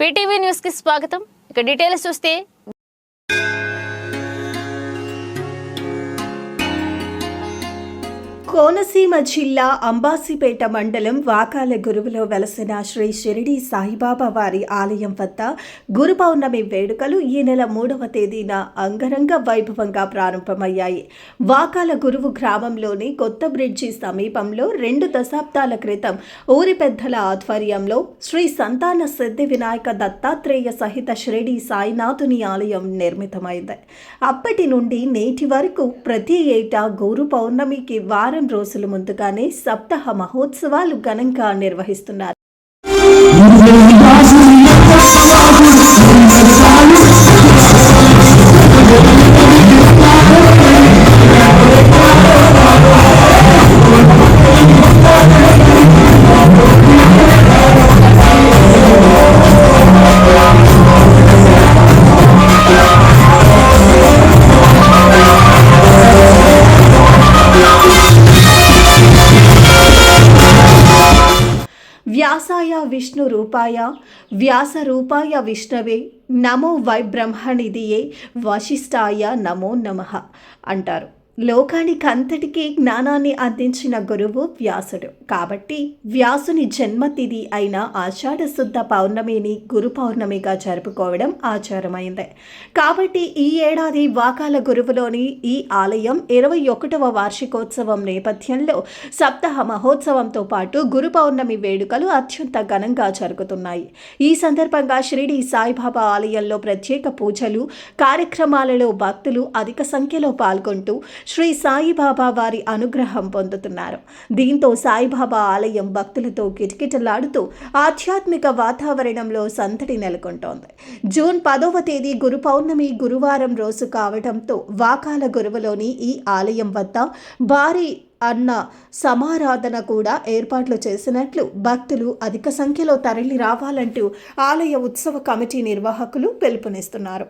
PTV న్యూస్కి స్వాగతం. ఇక డీటెయిల్స్ చూస్తే కోనసీమ జిల్లా అంబాసిపేట మండలం వాకాల గురువులో వెలసిన శ్రీ షిరిడి సాయిబాబా వారి ఆలయం వద్ద గురు పౌర్ణమి వేడుకలు ఈ నెల మూడవ తేదీన అంగరంగ వైభవంగా ప్రారంభమయ్యాయి. వాకాల గురువు గ్రామంలోని కొత్త బ్రిడ్జి సమీపంలో రెండు దశాబ్దాల క్రితం ఊరి పెద్దల ఆధ్వర్యంలో శ్రీ సంతాన సిద్ధి వినాయక దత్తాత్రేయ సహిత షిరిడి సాయినాథుని ఆలయం నిర్మితమైంది. అప్పటి నుండి నేటి వరకు ప్రతి ఏటా గురు పౌర్ణమికి వారం రోజుల ముందుగానే సప్తాహ మహోత్సవాలు ఘనంగా నిర్వహిస్తున్నారు. వ్యాసాయ విష్ణు రూపాయ వ్యాస రూపాయ విష్ణవే నమో వై బ్రహ్మనిధియే వశిష్ఠాయ నమో నమః అంటారు. లోకానికి అంతటికీ జ్ఞానాన్ని అందించిన గురువు వ్యాసుడు. కాబట్టి వ్యాసుని జన్మతిథి అయిన ఆషాఢ శుద్ధ పౌర్ణమిని గురు పౌర్ణమిగా జరుపుకోవడం ఆచారమైంది. కాబట్టి ఈ ఏడాది వాకాల గురువులోని ఈ ఆలయం ఇరవై ఒకటవ వార్షికోత్సవం నేపథ్యంలో సప్తాహ మహోత్సవంతో పాటు గురు పౌర్ణమి వేడుకలు అత్యంత ఘనంగా జరుగుతున్నాయి. ఈ సందర్భంగా షిరిడి సాయిబాబా ఆలయంలో ప్రత్యేక పూజలు కార్యక్రమాలలో భక్తులు అధిక సంఖ్యలో పాల్గొంటూ శ్రీ సాయిబాబా వారి అనుగ్రహం పొందుతున్నారు. దీంతో సాయిబాబా ఆలయం భక్తులతో కిటకిటలాడుతూ ఆధ్యాత్మిక వాతావరణంలో సందడి నెలకొంటోంది. జూన్ పదవ తేదీ గురు పౌర్ణమి గురువారం రోజు కావడంతో వాకాల గురువులోని ఈ ఆలయం వద్ద భారీ అన్న సమారాధన కూడా ఏర్పాట్లు చేసినట్లు భక్తులు అధిక సంఖ్యలో తరలి రావాలంటూ ఆలయ ఉత్సవ కమిటీ నిర్వాహకులు పిలుపునిస్తున్నారు.